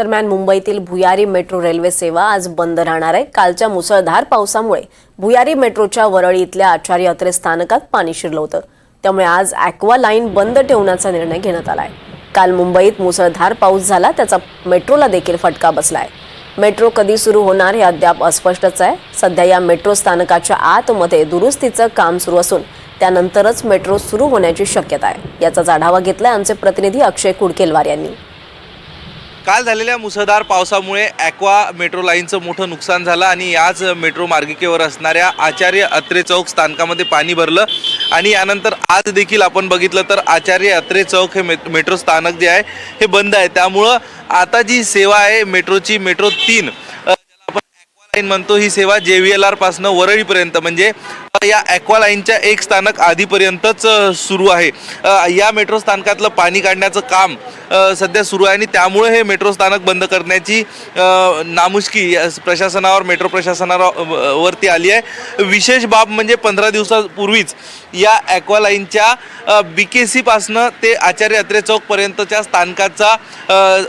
दरम्यान मुंबईतील भुयारी मेट्रो रेल्वे सेवा आज बंद राहणार आहे. कालच्या मुसळधार पावसामुळे भुयारी मेट्रोच्या वरळी इथल्या आचार्य अत्रे स्थानकात पाणी शिरलं होतं. त्यामुळे आज ॲक्वा लाईन बंद ठेवण्याचा निर्णय घेण्यात आलाय काल मुंबईत मुसळधार पाऊस झाला त्याचा मेट्रोला देखील फटका बसलाय. मेट्रो कधी सुरू होणार हे अद्याप अस्पष्टच आहे. सध्या या मेट्रो स्थानकाच्या आतमध्ये दुरुस्तीचं काम सुरू असून त्यानंतरच मेट्रो सुरू होण्याची शक्यता आहे. याचाच आढावा घेतलाय आमचे प्रतिनिधी अक्षय कुडकेलवार यांनी. काल झालेल्या मुसळधार पावसामुळे ॲक्वा मेट्रो लाईनचं मोठं नुकसान झालं आणि याच मेट्रो मार्गिकेवर असणाऱ्या आचार्य अत्रे चौक स्थानकामध्ये पाणी भरलं. आणि यानंतर आज देखील आपण बघितलं तर आचार्य अत्रे चौक हे मेट्रो स्थानक जे आहे हे बंद आहे. त्यामुळं आता जी सेवा आहे मेट्रोची मेट्रो तीन आपण ॲक्वा लाईन म्हणतो ही सेवा जे व्ही एल आरपासनं वरळीपर्यंत म्हणजे या ॲक्वा लाईनच्या एक स्थानक आधीपर्यंतच सुरू आहे. या मेट्रो स्थानकातलं पाणी काढण्याचं काम सध्या सुरू आहे आणि त्यामुळे हे मेट्रो स्थानक बंद करण्याची नामुष्की प्रशासनावर मेट्रो प्रशासनावर वरती आली आहे. विशेष बाब म्हणजे पंधरा दिवसापूर्वीच या ॲक्वा लाईनच्या बी के सीपासनं ते आचार्य अत्रे चौकपर्यंतच्या स्थानकाचा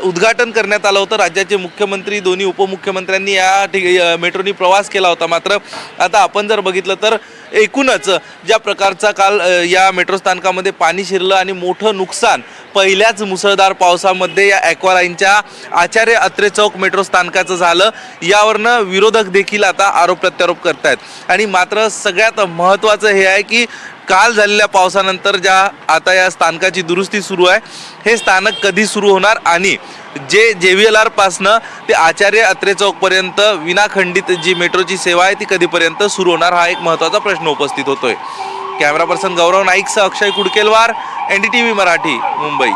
उद्घाटन करण्यात आलं होतं. राज्याचे मुख्यमंत्री दोन्ही उपमुख्यमंत्र्यांनी या ठिक या मेट्रोनी प्रवास केला होता मात्र आता आपण जर बघितलं तर एकूणच ज्या प्रकारचा काल या मेट्रो स्थानकामध्ये पाणी शिरलं आणि मोठं नुकसान पहिल्याच मुसळधार पावसामध्ये या ॲक्वालाईनच्या आचार्य अत्रे चौक मेट्रो स्थानकाचं झालं. यावरनं विरोधक देखील आता आरोप प्रत्यारोप करत आहेत आणि मात्र सगळ्यात महत्त्वाचं हे आहे की काल झालेल्या पावसानंतर ज्या आता या स्थानकाची दुरुस्ती सुरू आहे हे स्थानक कधी सुरू होणार आणि जे जे व्ही एल आरपासनं ते आचार्य अत्रे चौकपर्यंत विनाखंडित जी मेट्रोची सेवा आहे ती कधीपर्यंत सुरू होणार हा एक महत्त्वाचा प्रश्न उपस्थित होतोय. Camera person Gaurav नाईकसह Akshay Kudkelwar N D T V Marathi Mumbai.